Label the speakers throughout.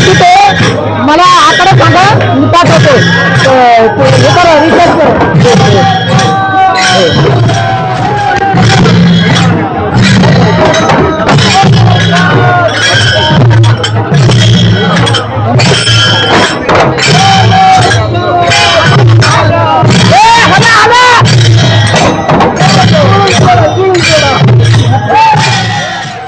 Speaker 1: परंतु ते मला आकडे सांगा मी पाठवतो. अं, ते हे करा. रिचार्ज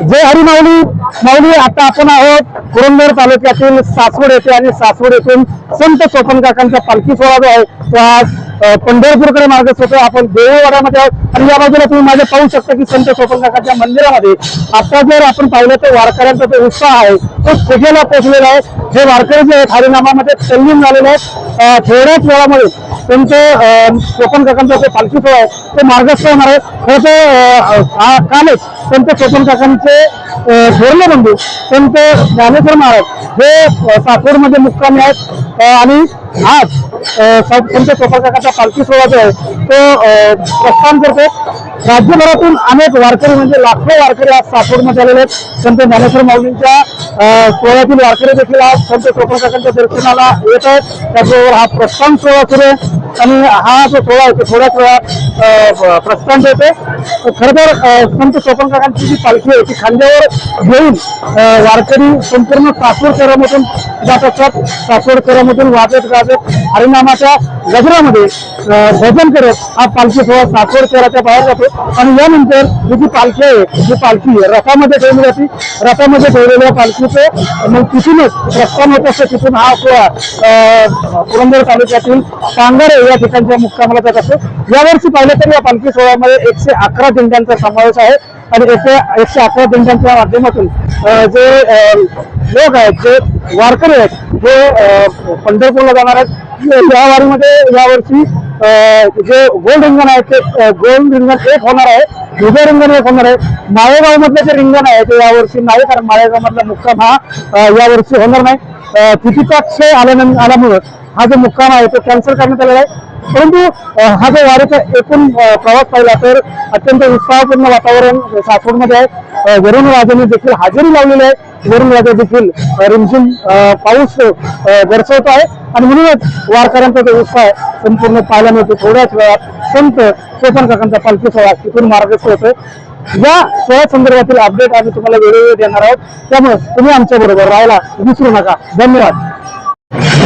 Speaker 1: जय हरी माऊली. माऊली आता आपण आहोत पुरंदर तालुक्यातील सासवड येथे आणि सासवड येथून संत सोपन काकांचा पालखी सोहळा जो आहे तो आज पंढरपूरकडे मार्गच होतो आपण देऊळवाड्यामध्ये आहोत. आणि या बाजूला तुम्ही माझे पाहू शकता की संत सोपन काकाच्या मंदिरामध्ये आता जर आपण पाहिलं तर वारकऱ्यांचा जो उत्साह आहे तो खुजेला पोहोचलेला आहे. हे वारकरी जे आहेत हरिनामामध्ये तल्लीन झालेले आहेत. थोड्याच वेळामध्ये त्यांचे अ, काकांचा जो पालखी सोहळा आहे तो मार्गस्थ होणार आहे. खरं तर हा कालच संत सोपन काकांचे अ, बंधू संत ज्ञानेश्वर महाराज हे अ, मुक्कामी आहेत. आणि आज संत सोपन काकाचा पालखी सोहळा जो आहे तो प्रस्थान करतो. राज्यभरातून अनेक वारकरी म्हणजे लाखो वारकरी आज सासवडमध्ये आलेले आहेत. संत ज्ञानेश्वर माऊलींच्या सोहळ्यातील वारकरी देखील आज संत सोपन काकांच्या दर्शनाला येत आहेत. त्याचबरोबर हा प्रस्थान सोहळा सुरू आहे. आणि हा जो सोहळा आहे तो थोड्याच वेळा प्रस्थान देते खरं तर संत सोपन काकांची जी पालखी आहे ती खांद्यावर घेऊन वारकरी संपूर्ण सासवड शहरामधून जात असतात. सासवड शहरामधून वाजत गाजत हरिनामाच्या गजरामध्ये भजन करत हा पालखी सोहळा सासवड शहराच्या बाहेर जातो. आणि यानंतर ही जी पालखी आहे जी पालखी रथामध्ये ठेवली जाते. रथामध्ये ठेवलेल्या पालखीचं मग तिथूनच प्रस्थान होत असतं तिथून हा सोहळा पुरंदर तालुक्यातील पांगरे या ठिकाणच्या मुक्कामाला जात असतो. यावर्षी पाहिलं तर या पालखी सोहळ्यामध्ये एकशे अकरा दिंड्यांचा समावेश आहे आणि एकशे एकशे अकरा दिंड्यांच्या माध्यमातून जे लोक आहेत जे वारकरी आहेत जे पंढरपूरला जाणार आहेत या वारीमध्ये यावर्षी जे गोल रिंगण आहे ते गोल्ड गोल रिंगण एक होणार आहे उभे रिंगण एक होणार आहे माळेगाव मधलं जे रिंगण आहे ते यावर्षी नाही कारण माळेगाव मधला मुक्काम हा यावर्षी होणार नाही. अ, तिथीचा क्षय आल्यानंतर आल्यामुळं हा जो मुक्काम आहे तो कॅन्सल करण्यात आलेला आहे. परंतु हा जो वारीचा एकूण प्रवास पाहिला तर अत्यंत उत्साहपूर्ण वातावरण सासवडमध्ये आहे. वरुण राजांनी देखील हजेरी लावलेली आहे. वरुण राजा देखील रिमझिम पाऊस गरसवत दर्शवतो आहे. आणि म्हणूनच वारकऱ्यांचा जो उत्साह आहे, संपूर्ण पाहायला मिळतो. थोड्याच वेळात संत सोपन काकांचा पालखी सोहळा तिथून मार्गस्थ होतो या सोहळ्या संदर्भातील अपडेट आम्ही तुम्हाला वेळोवेळी देणार आहोत. त्यामुळे तुम्ही आमच्या बरोबर राहायला विसरू नका. धन्यवाद.